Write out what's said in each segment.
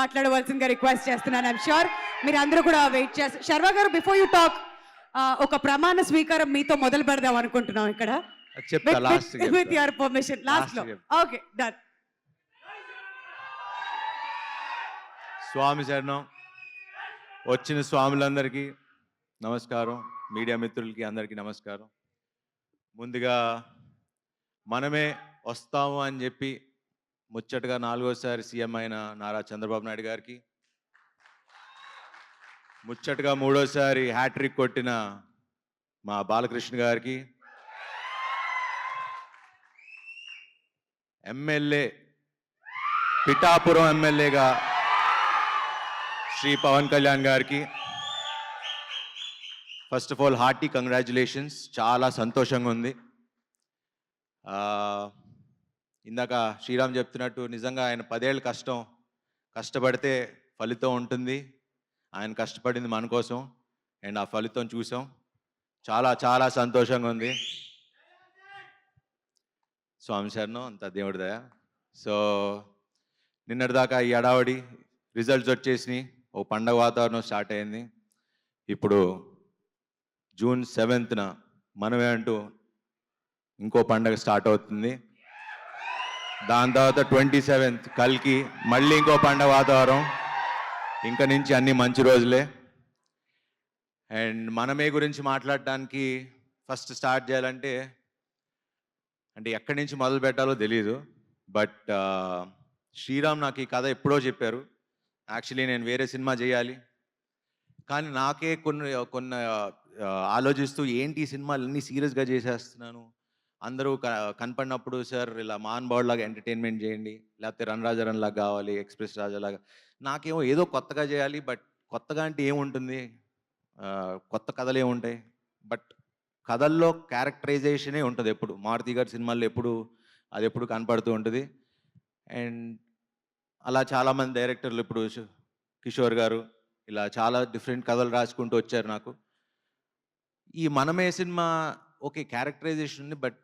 మాట్లాడవలసిందిగా రిక్వెస్ట్ చేస్తున్నాను I'm sure మీరు అందరూ కూడా వెయిట్ చేస్తారు శర్వ గారు బిఫోర్ యూ టాక్ ఒక ప్రమాణ స్వీకారం మీతో మొదలు పెడదాం అనుకుంటున్నాం ఇక్కడ. అది చెప్తా లాస్ట్ విత్ యువర్ పర్మిషన్ లాస్ట్లో Last కి ఓకే డన్ స్వామి శరణం వచ్చిన స్వాములందరికీ నమస్కారం మీడియా మిత్రులకి అందరికీ నమస్కారం. ముందుగా మనమే వస్తాము అని చెప్పి ముచ్చటగా నాలుగోసారి సీఎం అయిన నారా చంద్రబాబు నాయుడు గారికి ముచ్చటగా మూడోసారి హ్యాట్రిక్ కొట్టిన మా బాలకృష్ణ గారికి ఎమ్మెల్యే పిఠాపురం ఎమ్మెల్యేగా శ్రీ పవన్ కళ్యాణ్ గారికి first of all hearty congratulations. చాలా సంతోషంగా ఉంది. ఇందాక శ్రీరామ్ చెప్తున్నట్టు నిజంగా ఆయన పదేళ్ళు కష్టం కష్టపడితే ఫలితం ఉంటుంది. ఆయన కష్టపడింది మన కోసం. అండ్ ఆ ఫలితం చూసాం. చాలా చాలా సంతోషంగా ఉంది. స్వామి శరణం అంత దేవుడి దయ. సో నిన్నటిదాకా ఈ అడావడి రిజల్ట్స్ వచ్చేసినాయి. ఓ పండగ వాతావరణం స్టార్ట్ అయింది. ఇప్పుడు జూన్ సెవెంత్న మనమే అంటూ ఇంకో పండగ స్టార్ట్ అవుతుంది. దాని తర్వాత ట్వంటీ సెవెంత్ కల్కి మళ్ళీ ఇంకో పండగ వాతావరణం. ఇంకా నుంచి అన్ని మంచి రోజులే. అండ్ మనమే గురించి మాట్లాడడానికి ఫస్ట్ స్టార్ట్ చేయాలంటే అంటే ఎక్కడి నుంచి మొదలు పెట్టాలో తెలియదు బట్ శ్రీరామ్ నాకు ఈ కథ ఎప్పుడో చెప్పారు. యాక్చువల్లీ నేను వేరే సినిమా చేయాలి. కానీ నాకే కొన్ని కొన్ని ఆలోచిస్తూ ఏంటి సినిమాలు అన్నీ సీరియస్గా చేసేస్తున్నాను? అందరూ క- కనపడినప్పుడు సార్ ఇలా మాన్ లాగా ఎంటర్టైన్మెంట్ చేయండి లేకపోతే రన్ రాజారన్ లాగా కావాలి ఎక్స్ప్రెస్ రాజా లాగా. నాకేమో ఏదో కొత్తగా చేయాలి బట్ కొత్తగా అంటే ఏముంటుంది? కొత్త కథలు ఏముంటాయి బట్ కథల్లో క్యారెక్టరైజేషనే ఉంటుంది ఎప్పుడు. మారుతి గారి సినిమాల్లో ఎప్పుడు అది ఎప్పుడు కనపడుతూ ఉంటుంది. అండ్ అలా చాలామంది డైరెక్టర్లు ఇప్పుడు కిషోర్ గారు ఇలా చాలా డిఫరెంట్ కథలు రాసుకుంటూ వచ్చారు నాకు. ఈ మనమే సినిమా ఓకే క్యారెక్టరైజేషన్ ఉంది బట్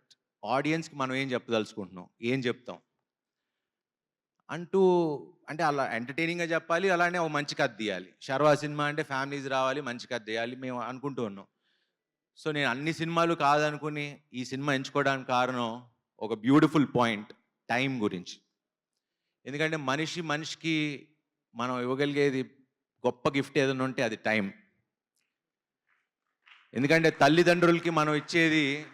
ఆడియన్స్కి మనం ఏం చెప్పదలుచుకుంటున్నాం? ఏం చెప్తాం? అంటూ అంటే అలా ఎంటర్టైనింగ్గా చెప్పాలి అలానే ఒక మంచి కథ తీయాలి. షర్వా సినిమా అంటే ఫ్యామిలీస్ రావాలి మంచి కథ తీయాలి మేము అనుకుంటూ ఉన్నాం. సో నేను అన్ని సినిమాలు కాదనుకుని ఈ సినిమా ఎంచుకోవడానికి కారణం ఒక బ్యూటిఫుల్ పాయింట్ టైం గురించి. ఎందుకంటే మనిషి మనిషికి మనం ఇవ్వగలిగేది గొప్ప గిఫ్ట్ ఏదైనా ఉంటే అది టైం. ఎందుకంటే తల్లిదండ్రులకి మనం ఇచ్చేది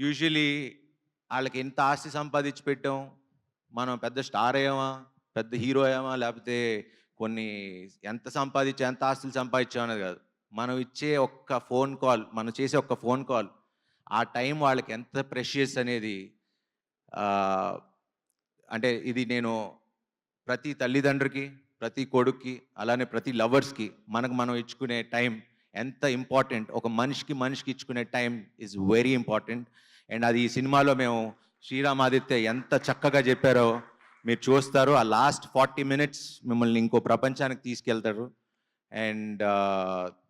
యూజువలీ వాళ్ళకి ఎంత ఆస్తి సంపాదించి పెట్టాం. మనం పెద్ద స్టార్ అయ్యామా? పెద్ద హీరో అయ్యామా? లేకపోతే కొన్ని ఎంత సంపాదించా ఎంత ఆస్తులు సంపాదించాం అనేది కాదు. మనం ఇచ్చే ఒక్క ఫోన్ కాల్ మనం చేసే ఒక్క ఫోన్ కాల్ ఆ టైం వాళ్ళకి ఎంత ప్రెషియస్ అనేది అంటే ఇది నేను ప్రతి తల్లిదండ్రికి ప్రతి కొడుక్కి అలానే ప్రతి లవర్స్కి మనకు మనం ఇచ్చుకునే టైం ఎంత ఇంపార్టెంట్. ఒక మనిషికి మనిషికి ఇచ్చుకునే time is very important and అది ఈ సినిమాలో మేము శ్రీరామాదిత్య ఎంత చక్కగా చెప్పారో మీరు చూస్తారు. ఆ లాస్ట్ ఫార్టీ మినిట్స్ మిమ్మల్ని ఇంకో ప్రపంచానికి తీసుకెళ్తారు. And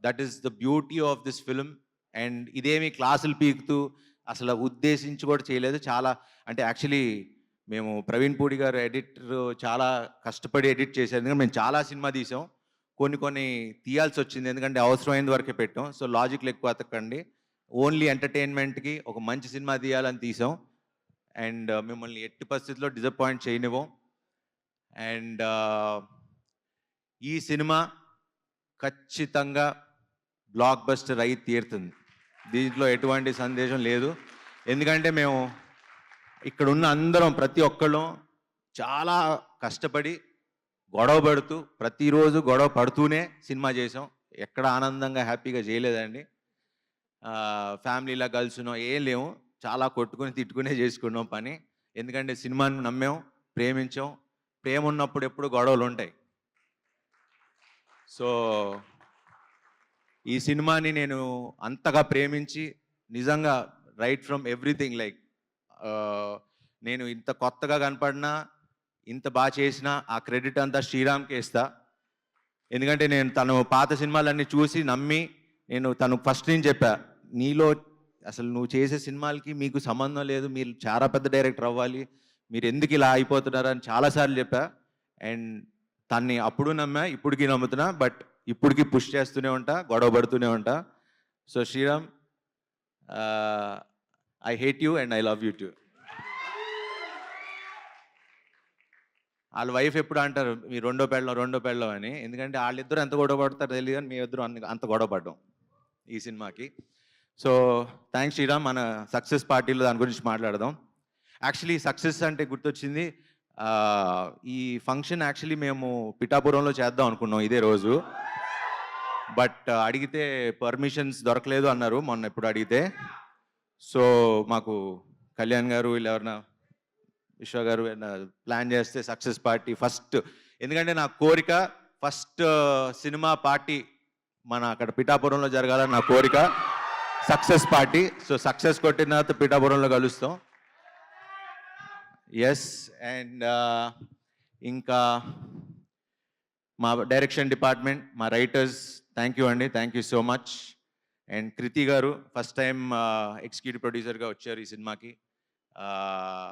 that is the beauty of this film and ఇదేమి క్లాసులు పీకుతూ అసలు ఉద్దేశించి కూడా చేయలేదు. చాలా అంటే యాక్చువల్లీ మేము ప్రవీణ్ పూడి గారు ఎడిటర్ చాలా కష్టపడి ఎడిట్ చేశారు. ఎందుకంటే మేము చాలా సినిమా తీసాం. కొన్ని కొన్ని తీయాల్సి వచ్చింది. ఎందుకంటే అవసరమైన వరకే పెట్టాం. సో లాజిక్లు ఎక్కువ అతకండి ఓన్లీ ఎంటర్టైన్మెంట్కి ఒక మంచి సినిమా తీయాలని తీసాం. అండ్ uh, మిమ్మల్ని ఎట్టి పరిస్థితుల్లో డిసప్పాయింట్ చేయనివ్వం. అండ్ uh, ఈ సినిమా ఖచ్చితంగా బ్లాక్ బస్టర్ అయి తీరుతుంది. దీంట్లో ఎటువంటి సందేశం లేదు. ఎందుకంటే మేము ఇక్కడ ఉన్న అందరం ప్రతి ఒక్కళ్ళం చాలా కష్టపడి గొడవ పడుతూ ప్రతిరోజు గొడవ పడుతూనే సినిమా చేసాం. ఎక్కడ ఆనందంగా హ్యాపీగా చేయలేదండి. ఫ్యామిలీలా కలిసినో ఏం లేవు. చాలా కొట్టుకుని తిట్టుకునే చేసుకున్నాం పని. ఎందుకంటే సినిమాని నమ్మాం ప్రేమించాం. ప్రేమ ఉన్నప్పుడు ఎప్పుడు గొడవలు ఉంటాయి. సో ఈ సినిమాని నేను అంతగా ప్రేమించి నిజంగా రైట్ ఫ్రమ్ ఎవ్రీథింగ్ లైక్ నేను ఇంత కొత్తగా కనపడినా ఇంత బాగా చేసినా ఆ క్రెడిట్ అంతా శ్రీరామ్కి ఇస్తా. ఎందుకంటే నేను తను పాత సినిమాలన్నీ చూసి నమ్మి నేను తను ఫస్ట్ నుంచి చెప్పా నీలో అసలు నువ్వు చేసే సినిమాలకి మీకు సంబంధం లేదు మీరు చాలా పెద్ద డైరెక్టర్ అవ్వాలి మీరు ఎందుకు ఇలా అయిపోతున్నారు అని చాలాసార్లు చెప్పా. అండ్ తన్ని అప్పుడు నమ్మా ఇప్పటికీ నమ్ముతున్నా బట్ ఇప్పటికీ పుష్ చేస్తూనే ఉంటా గొడవ పడుతూనే ఉంటా. So Sriram I hate you and I love you too వాళ్ళ వైఫ్ ఎప్పుడు అంటారు మీ రెండో పెళ్ళం రెండో పెళ్ళం అని. ఎందుకంటే వాళ్ళిద్దరు ఎంత గొడవ పడతారో తెలియదు కానీ మీ ఇద్దరు అంత గొడవ పడ్డాం ఈ సినిమాకి. సో థ్యాంక్స్ శ్రీరామ్ మన సక్సెస్ పార్టీలో దాని గురించి మాట్లాడదాం. యాక్చువల్లీ సక్సెస్ అంటే గుర్తొచ్చింది. ఈ ఫంక్షన్ యాక్చువల్లీ మేము పిఠాపురంలో చేద్దాం అనుకున్నాం ఇదే రోజు. బట్ అడిగితే పర్మిషన్స్ దొరకలేదు అన్నారు. మొన్న ఎప్పుడు అడిగితే. సో మాకు కళ్యాణ్ గారు వీళ్ళు ఎవరన్నా విశ్వ గారు ప్లాన్ చేస్తే సక్సెస్ పార్టీ ఫస్ట్ ఎందుకంటే నా కోరిక ఫస్ట్ సినిమా పార్టీ మన అక్కడ పిఠాపురంలో జరగాలని నా కోరిక. Success party. సో సక్సెస్ కొట్టిన తర్వాత పిఠాపురంలో కలుస్తాం. ఎస్ అండ్ uh, ఇంకా మా డైరెక్షన్ డిపార్ట్మెంట్ మా రైటర్స్ థ్యాంక్ యూ అండి thank you so much and Kriti గారు ఫస్ట్ టైం ఎగ్జిక్యూటివ్ ప్రొడ్యూసర్గా వచ్చారు ఈ సినిమాకి. Uh,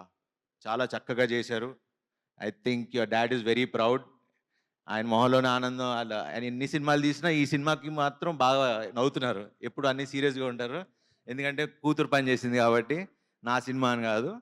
చాలా చక్కగా చేశారు. I think your dad is very proud ఆయన మొహంలోనే ఆనందం అలా ఆయన ఎన్ని సినిమాలు తీసినా ఈ సినిమాకి మాత్రం బాగా నవ్వుతున్నారు. ఎప్పుడు అన్ని సీరియస్గా ఉంటారు. ఎందుకంటే కూతురు పని చేసింది కాబట్టి నా సినిమా అని కాదు.